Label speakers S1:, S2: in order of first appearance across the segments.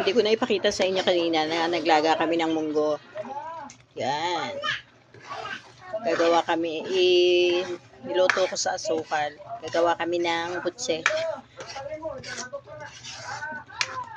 S1: Hindi ko na ipakita sa inyo kanina na naglaga kami ng munggo. Yan. Gagawa kami, i niluto ko sa asukal. Gagawa kami ng butse.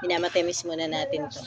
S1: Minamatamis muna natin to.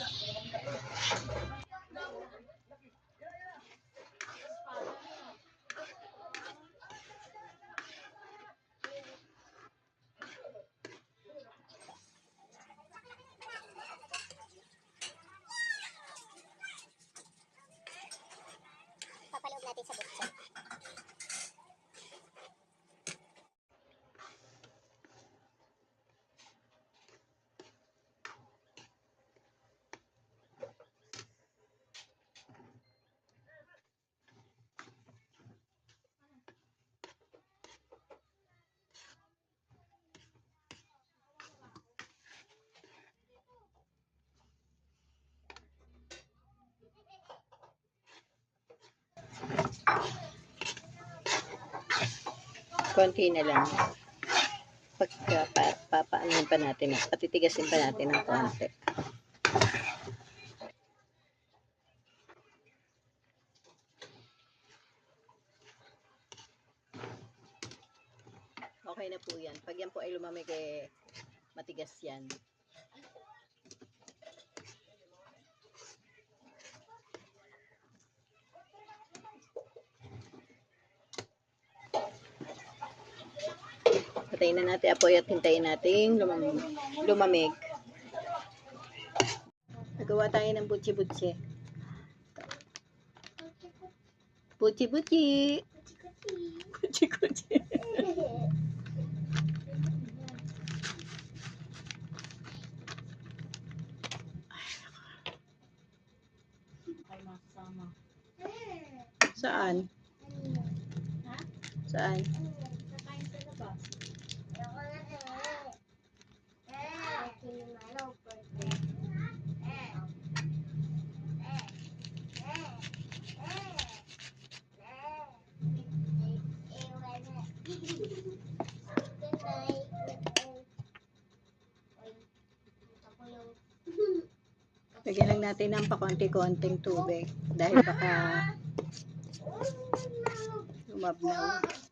S1: Konti na lang. Pagka pa, papaanin pa natin, patitigasin pa natin ng konti. Okay na po yan. Pag yan po ay lumamig, eh, matigas yan. Patayin na natin apoy at hintayin natin lumamig. lumamig. Nagawa tayo ng butsi-butsi. Butsi-butsi. Lagyan lang natin ng pakonti-konting tubig dahil baka lumabnaw.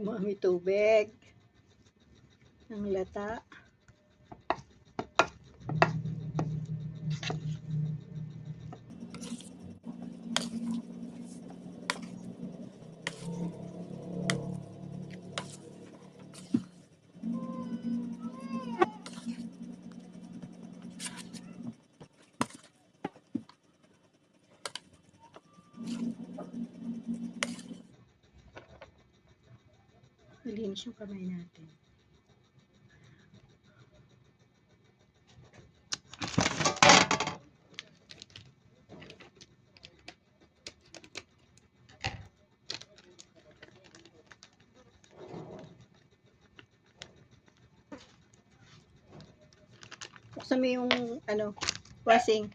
S1: Dumami tubig. Ang lata. Malinis yung kamay natin. Buksan mo yung ano, washing.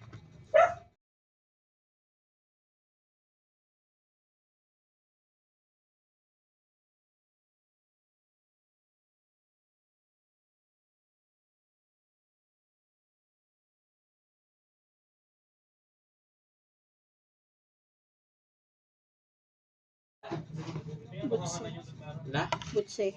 S1: Butse.
S2: Na?
S1: Butse.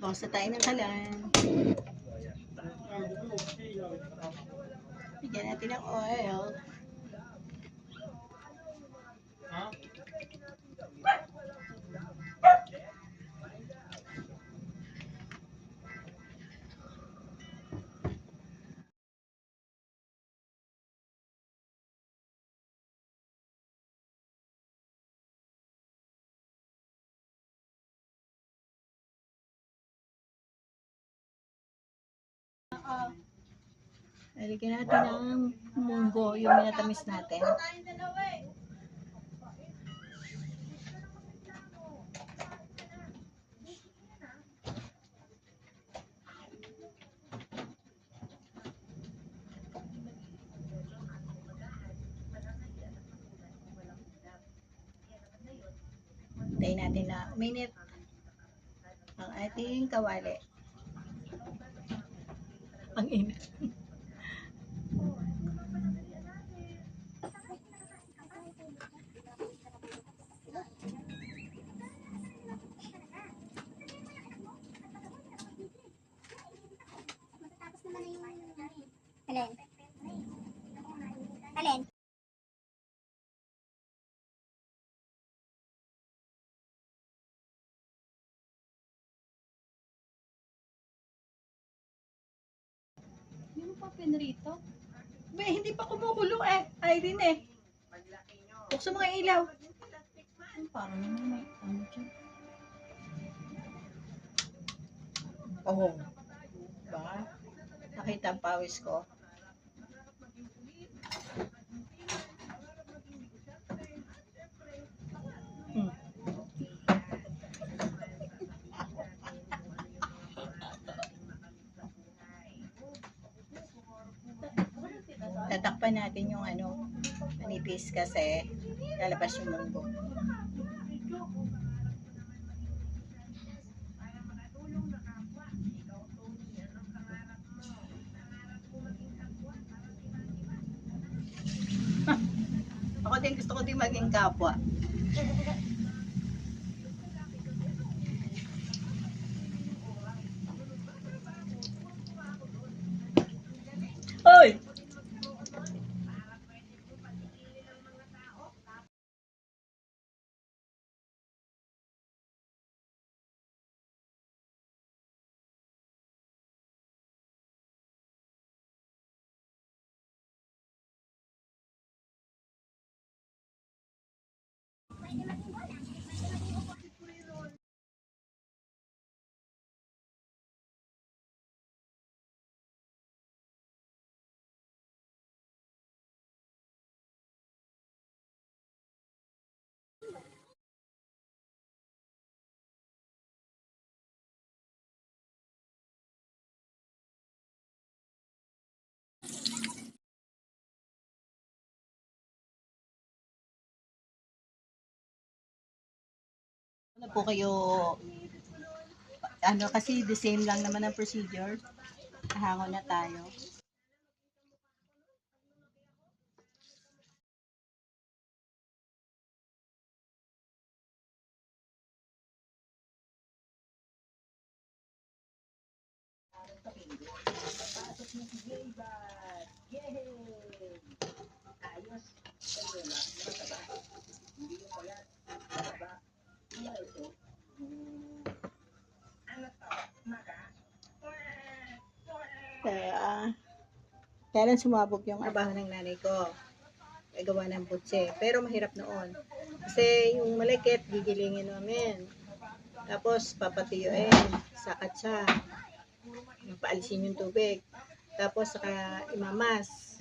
S1: Bawas na tayo ng kalan. Bigyan natin ng oil. Lalagyan natin ng munggo, yung minatamis natin. Tayo natin na minute ang ating kawali. Ang init. Pa pinrito? Ba, hindi pa kumukulo eh. Ay, din eh. Buksan yung ilaw. Ay, Parang may ano dyan. Oh. Ba? Nakita ang pawis ko. Tatakpan natin yung ano, manipis kasi lalabas yung munggo. Ako din gusto ko din maging kapwa. Oy! Ano po kayo, ano kasi the same lang naman ang procedure. Hango na tayo. Pasok na si Gilbert. Yay! Ayos. Ayos. Kaya, kaya lang sumabog yung abaho ng nanay ko. Gawa ng butse. Pero mahirap noon. Kasi yung malakit, gigilingin namin. Tapos, papatiyuin. Sakat siya. Paalisin yung tubig. Tapos, saka imamas.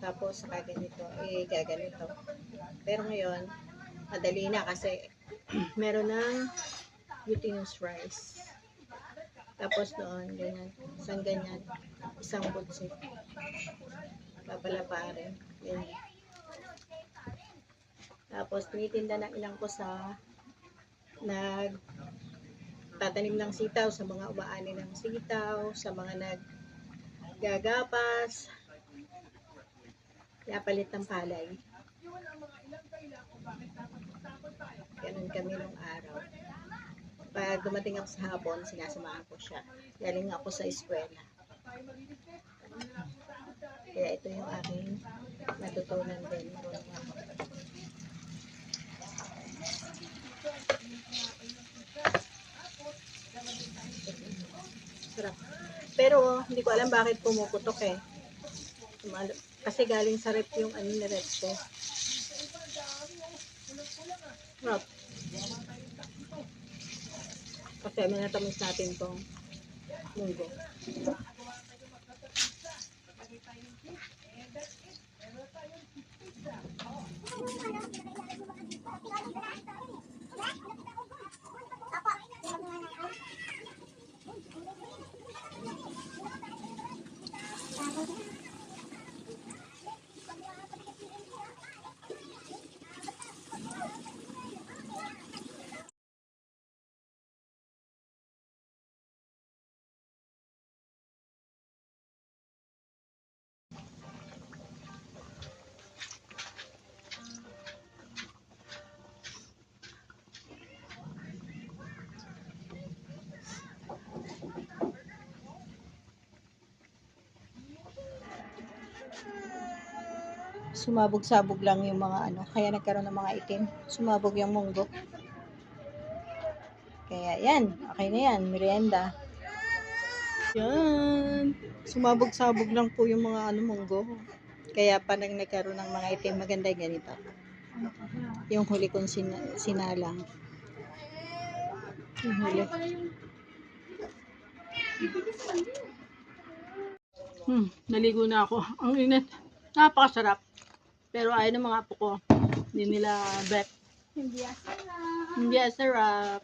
S1: Tapos, saka ganito. Eh, gaganito. Pero ngayon, madali na kasi meron ng glutinous rice. Tapos doon, ganyan. Isang ganyan. Isang butse. Papalaparin. Ganyan. Tapos, tinitinda ng ilang ko sa nag tatanim ng sitaw sa mga umaani ng sitaw, sa mga nag gagapas, napalit ng palay. Kami nung araw. Pag dumating ako sa hapon, sinasamahan ko siya. Galing ako sa eskwela. Kaya ito yung aking natutunan din. Sarap. Pero hindi ko alam bakit pumuputok eh. Kasi galing sa rep yung ano ni rep ko. Sarap. Kasi may natamis natin tong munggo. Sumabog-sabog lang yung mga ano, kaya nagkaroon ng mga itim. Sumabog yung munggo. Kaya yan, okay na yan, merienda. Yan. Sumabog-sabog lang po yung mga ano munggo. Kaya pa nang nagkaroon ng mga itim, maganda yung ganito. Yung huli kong sin- sinalang. Yung huli. Hmm, naligo na ako. Ang init. Napakasarap. Pero ayaw ng mga apo ko. Hindi nila bet.
S3: Hindi asala.
S1: Hindi sarap.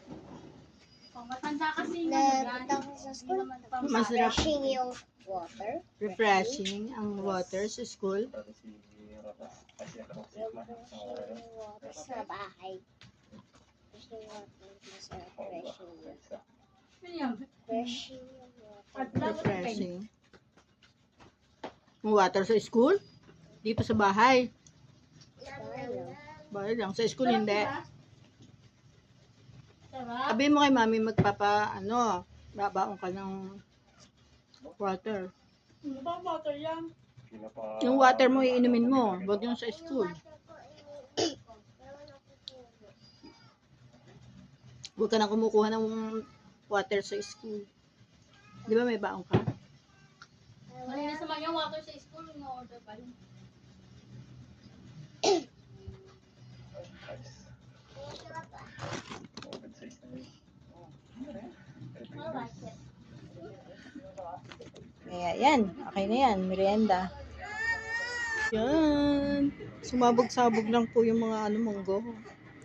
S3: Matanda kasi Napunta ko sa school.
S1: Masarap.
S3: Refreshing yung water.
S1: Refreshing ang water sa school.
S3: Refreshing yung water sa bahay. Refreshing water. Masarap refreshing. Refreshing yung water.
S1: Refreshing. Water sa school? Dito sa bahay.
S3: Bahay lang.
S1: Sa school hindi. Sabi mo kay mami magpapa, ano, babaon ka ng water. Yung water mo iinumin mo. Huwag yung sa school. Huwag ka na kumukuha ng water sa school. Di ba may baon ka?
S2: Malinis naman yung water sa school, no-order pa yun.
S1: Kaya yan, okay na yan, merienda. Yan. Sumabog-sabog lang po yung mga ano munggo.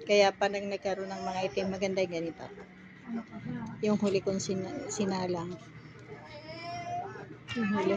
S1: Kaya pa nang nagkaroon ng mga itim, maganda ganito. Yung huli kong sin- sinalang. Yung huli.